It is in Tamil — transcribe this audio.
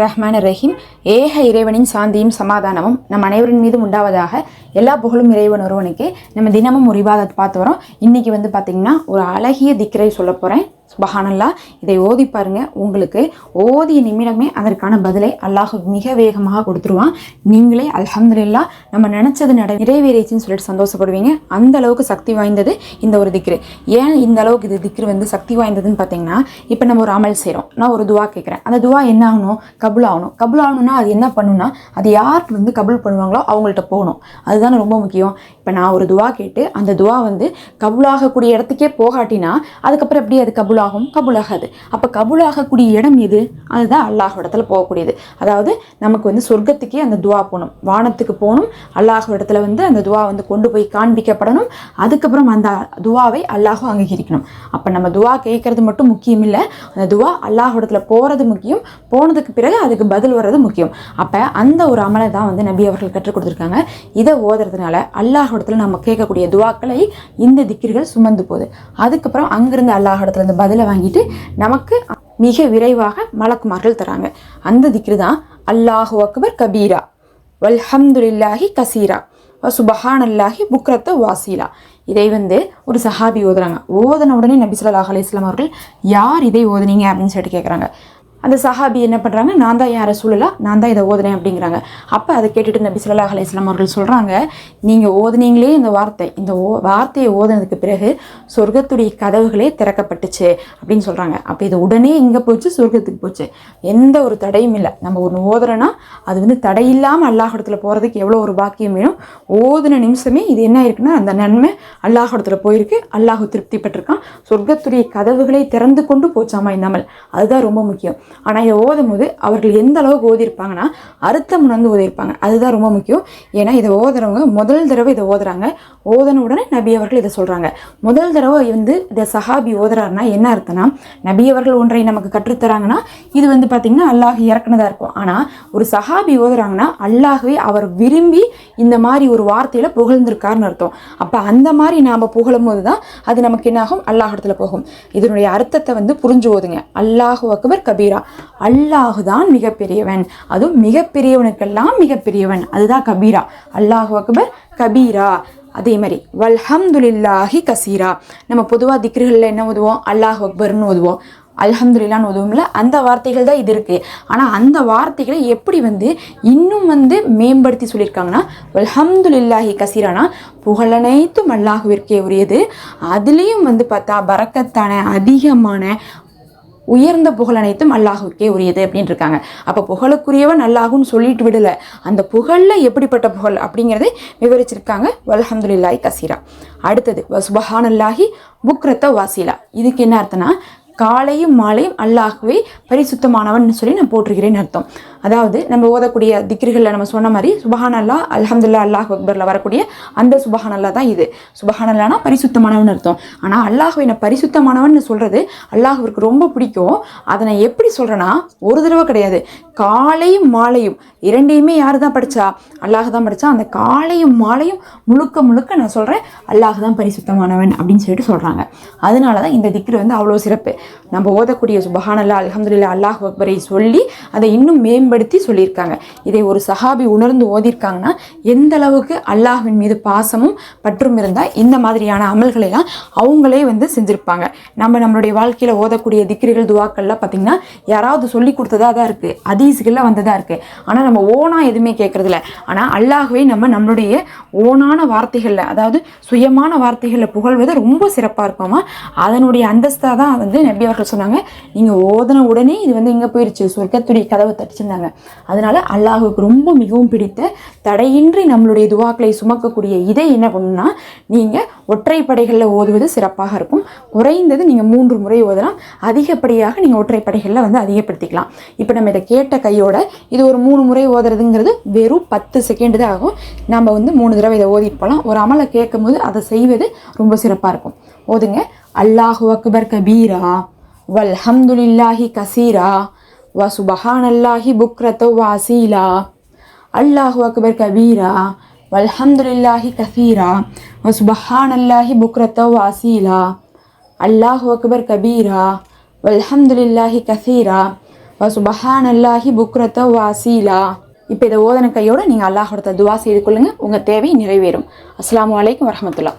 ரஹ்மான் ரஹீம் ஏக இறைவனின் சாந்தியும் சமாதானமும் நம் அனைவரின் மீதும் உண்டாவதாக எல்லா புகழும் இறைவன் ஒருவனுக்கு நம்ம தினமும் ஒரு இபாதத் பார்த்து வரோம். இன்னைக்கு வந்து பார்த்தீங்கன்னா ஒரு அழகிய திக்கரை சொல்ல போகிறேன் சுபஹானல்லா இதை ஓதி பாருங்க. உங்களுக்கு ஓதிய நிமிடமே அதற்கான பதிலை அல்லாஹ் மிக வேகமாக கொடுத்துருவான். நீங்களே அலமதுல்லா நம்ம நினச்சது நட நிறைவேறிச்சுன்னு சொல்லிட்டு சந்தோஷப்படுவீங்க. அந்த அளவுக்கு சக்தி வாய்ந்தது இந்த ஒரு திக்ரு. ஏன் இந்த அளவுக்கு இது திக்ரு வந்து சக்தி வாய்ந்ததுன்னு பார்த்தீங்கன்னா இப்போ நம்ம ஒரு அமல் செய்கிறோம் நான் ஒரு துவா கேட்குறேன் அந்த துவா என்ன ஆகணும்? கபுல் ஆகணும் கபுல் ஆகணும்னா அது என்ன பண்ணுன்னா அது யார்கிட்ட வந்து கபுல் பண்ணுவாங்களோ அவங்கள்ட்ட போகணும். அதுதான் ரொம்ப முக்கியம். இப்போ நான் ஒரு துவா கேட்டு அந்த துவா வந்து கபுலாகக்கூடிய இடத்துக்கே போகாட்டினா அதுக்கப்புறம் எப்படி அது கபுல் ஆகும் கபுல் ஆகாது அப்போ கபுல் ஆகக்கூடிய இடம் எது? அதுதான் அல்லாஹ் இடத்துல போகக்கூடியது. அதாவது நமக்கு வந்து சொர்க்கத்துக்கே அந்த துவா போகணும். வானத்துக்கு போகணும். அல்லாஹ் இடத்துல வந்து அந்த துவா வந்து கொண்டு போய் காண்பிக்கப்படணும். அதுக்கப்புறம் அந்த துவாவை அல்லாஹும் அங்கீகரிக்கணும். அப்போ நம்ம துவா கேட்கறது மட்டும் முக்கியம் இல்லை அந்த துவா அல்லாஹ் இடத்துல போகிறது முக்கியம். போனதுக்கு பிறகு அதுக்கு பதில் வர்றது முக்கியம். அப்போ அந்த ஒரு அமலை தான் வந்து நபி அவர்கள் கற்றுக் கொடுத்துருக்காங்க. இதை ஓதுறதுனால அல்லாஹ் நம்ம கேட்கக்கூடிய துவாக்களை இந்த திக்கிர்கள் சுமந்து போகுது. அதுக்கப்புறம் அங்கிருந்து அல்லாஹ் இந்த பதிலை வாங்கிட்டு நமக்கு மிக விரைவாக மலக்குமார்கள் தராங்க. அந்த திக்ரு தான் அல்லாஹு அக்பர் கபீரா. வல்ஹம்துலில்லாஹி கசீரா. சுபஹானல்லாஹி புக்ரத்த வாசீலா. இதை வந்து ஒரு சஹாபி ஓதுறாங்க. ஓதன உடனே நபி சொல்லாஹ் அலி இஸ்லாம் அவர்கள் யார் இதை ஓதுனீங்க? அப்படின்னு சொல்லிட்டு கேட்குறாங்க அந்த சஹாபி என்ன பண்ணுறாங்க நான் தான் யாரை சூழலா நான் தான் இதை ஓதுனேன் அப்படிங்கிறாங்க. அப்போ அதை கேட்டுட்டு நபி ஸல்லல்லாஹு அலைஹி அவர்கள் சொல்கிறாங்க நீங்கள் ஓதுனீங்களே இந்த வார்த்தை. இந்த ஓ வார்த்தையை ஓதுனதுக்கு பிறகு சொர்க்கத்துடைய கதவுகளே திறக்கப்பட்டுச்சு அப்படின்னு சொல்கிறாங்க அப்போ இது உடனே இங்கே போச்சு சொர்க்கத்துக்கு போச்சு. எந்த ஒரு தடையும் இல்லை. நம்ம ஒன்று ஓதுறோன்னா அது வந்து தடை இல்லாமல் அல்லாஹிடத்தில் போகிறதுக்கு எவ்வளோ ஒரு பாக்கியம் வேணும்? ஓதுன நிமிஷமே இது என்ன இருக்குன்னா அந்த நன்மை அல்லாஹிடத்தில் போயிருக்கு. அல்லாஹு திருப்தி பெற்றிருக்கான் சொர்க்கத்துடைய கதவுகளை திறந்து கொண்டு போச்சாமா இந்தாமல் அதுதான் ரொம்ப முக்கியம். ஆனால் இதை ஓதும் போது அவர்கள் எந்த அளவுக்கு ஓதியிருப்பாங்கன்னா அர்த்தம் உணர்ந்து ஓதியிருப்பாங்க. அதுதான் ரொம்ப முக்கியம். ஏன்னா இதை ஓதுறவங்க முதல் தடவை இதை ஓதுறாங்க. ஓதன உடனே நபி அவர்கள் இதை சொல்கிறாங்க முதல் தடவை வந்து இந்த சஹாபி ஓதுறாருன்னா என்ன அர்த்தம்னா நபி அவர்கள் ஒன்றை நமக்கு கற்றுத்தராங்கன்னா இது வந்து பார்த்திங்கன்னா அல்லாஹ் இறக்குனதா இருக்கும். ஆனால் ஒரு சஹாபி ஓதுறாங்கன்னா அல்லாஹே அவர் விரும்பி இந்த மாதிரி ஒரு வார்த்தையில் புகழ்ந்திருக்காருன்னு அர்த்தம். அப்போ அந்த மாதிரி நாம் புகழும் போது தான் அது நமக்கு என்னாகும்? அல்லாஹ் இடத்துல போகும். இதனுடைய அர்த்தத்தை வந்து புரிஞ்சு ஓதுங்க. அல்லாஹு அக்பர் கபீரா. அல்லாஹு தான் மிகப்பெரியவன். அதுவும் மிகப்பெரியவனுக்கெல்லாம் மிகப்பெரியவன். அதுதான் கபீரா. அல்லாஹு அக்பர் கபீரா. அதே மாதிரி வல்ஹம்துலில்லாஹி கசீரா. நம்ம பொதுவாக திக்ருகளில் என்ன ஓதுவோம்? அல்லாஹ் அக்பர்னு ஓதுவோம். அல்ஹம்துலில்லான்னு ஓதுவோம்ல அந்த வார்த்தைகள் தான் இது இருக்குது ஆனால் அந்த வார்த்தைகளை எப்படி வந்து இன்னும் வந்து மேம்படுத்தி சொல்லியிருக்காங்கன்னா அல்ஹம்துலில்லாஹி கசீரானா புகழனைத்தும் அல்லாஹுவிற்கே உரியது. அதுலேயும் வந்து பார்த்தா பறக்கத்தான அதிகமான உயர்ந்த புகழ் அனைத்தும் அல்லாஹுக்கே உரியது அப்படின்னு இருக்காங்க. அப்போ புகழுக்குரியவன் அல்லாஹுன்னு சொல்லிட்டு விடல. அந்த புகழில் எப்படிப்பட்ட புகழ் அப்படிங்கிறதை விவரிச்சிருக்காங்க. வல்ஹம்துல்லாஹி கசீரா. அடுத்தது வசுபஹானல்லாஹி புக்ரத்த வாசிலா. இதுக்கு என்ன அர்த்தம்னா காலையும் மாலையும் அல்லாகவே பரிசுத்தமானவன் சொல்லி நான் போட்டிருக்கிறேன்னு அர்த்தம். அதாவது நம்ம ஓதக்கூடிய திக்ரிகளில் நம்ம சொன்ன மாதிரி சுபஹான் அல்லா அலமதுல்லா அல்லாஹ் அக்பரில் வரக்கூடிய அந்த சுபஹான் அல்லா தான் இது. சுபஹான் அல்லானா பரிசுத்தமானவன் அர்த்தம். ஆனால் அல்லாஹுவை நான் பரிசுத்தமானவன் சொல்கிறது அல்லாஹுவிற்கு ரொம்ப பிடிக்கும். அதை நான் எப்படி சொல்கிறேன்னா ஒரு தடவை கிடையாது. காலையும் மாலையும் இரண்டையுமே யார் தான் படித்தா அல்லாஹ் தான் படித்தா அந்த காலையும் மாலையும் முழுக்க முழுக்க நான் சொல்கிறேன் அல்லாஹ் தான் பரிசுத்தமானவன் அப்படின்னு சொல்லிட்டு சொல்கிறாங்க அதனால தான் இந்த திக்ரு வந்து அவ்வளோ சிறப்பு. நம்ம ஓதக்கூடிய சுபஹானல்லா அல்லா அல்லாஹ் அக்பரை சொல்லி அதை இன்னும் மேம்படுத்தி சொல்லியிருக்காங்க. இதை ஒரு சஹாபி உணர்ந்து ஓதிருக்காங்கன்னா எந்த அளவுக்கு அல்லாஹின் மீது பாசமும் பற்றும் இருந்தால் இந்த மாதிரியான அமல்களெல்லாம் அவங்களே வந்து செஞ்சுருப்பாங்க. நம்ம நம்மளுடைய வாழ்க்கையில் ஓதக்கூடிய திக்ரிகள் துவாக்கள்லாம் பார்த்திங்கன்னா யாராவது சொல்லி கொடுத்ததா தான் இருக்குது அதீசுகளில் வந்ததாக இருக்குது ஆனால் நம்ம ஓனா எதுவுமே கேட்குறதில்ல ஆனால் அல்லாஹ்வே நம்ம நம்மளுடைய ஓனான வார்த்தைகளில் அதாவது சுயமான வார்த்தைகளில் புகழ்வது ரொம்ப சிறப்பாக இருக்குமா அதனுடைய அந்தஸ்தாக தான் வந்து எப்படி அவர்கள் சொன்னாங்க. நீங்கள் ஓதன உடனே இது வந்து இங்கே போயிருச்சு? சொர்க்கத்துடைய கதவை தட்டிச்சிருந்தாங்க. அதனால் அல்லாஹுக்கு ரொம்ப மிகவும் பிடித்த தடையின்றி நம்மளுடைய துவாக்களை சுமக்கக்கூடிய இதை என்ன பண்ணுன்னா நீங்கள் ஒற்றைப்படைகளில் ஓதுவது சிறப்பாக இருக்கும். குறைந்தது நீங்கள் மூன்று முறை ஓதலாம். அதிகப்படியாக நீங்கள் ஒற்றைப்படைகளில் வந்து அதிகப்படுத்திக்கலாம். இப்போ நம்ம இதை கேட்ட கையோட இது ஒரு மூணு முறை ஓதுறதுங்கிறது வெறும் பத்து செகண்டு தான் ஆகும். நம்ம வந்து மூணு தடவை இதை ஓதிட்டு போகலாம் ஒரு அமலை கேட்கும் போது அதை செய்வது ரொம்ப சிறப்பாக இருக்கும். ஓதுங்க. அல்லாஹு அக்பர் கபீரா வல்ஹம்துலில்லாஹி கசீரா வ சுபஹானல்லாஹி புக்ரத்தோ வாசீலா. அல்லாஹு அக்பர் கபீரா வல்ஹம்துலில்லாஹி கசீரா வ சுபஹானல்லாஹி புக்ரத்தோ வாசீலா. அல்லாஹு அக்பர் கபீரா வல்ஹம்துலில்லாஹி கசீரா வ சுபஹானல்லாஹி புக்ரத்தோ வாசீலா. இப்போ இதை ஓதன கையோட நீங்கள் அல்லாஹோட துவா செய்து கொள்ளுங்க. உங்கள் தேவை நிறைவேறும். அஸ்லாம் அலைக்கும் வரமத்துல்லா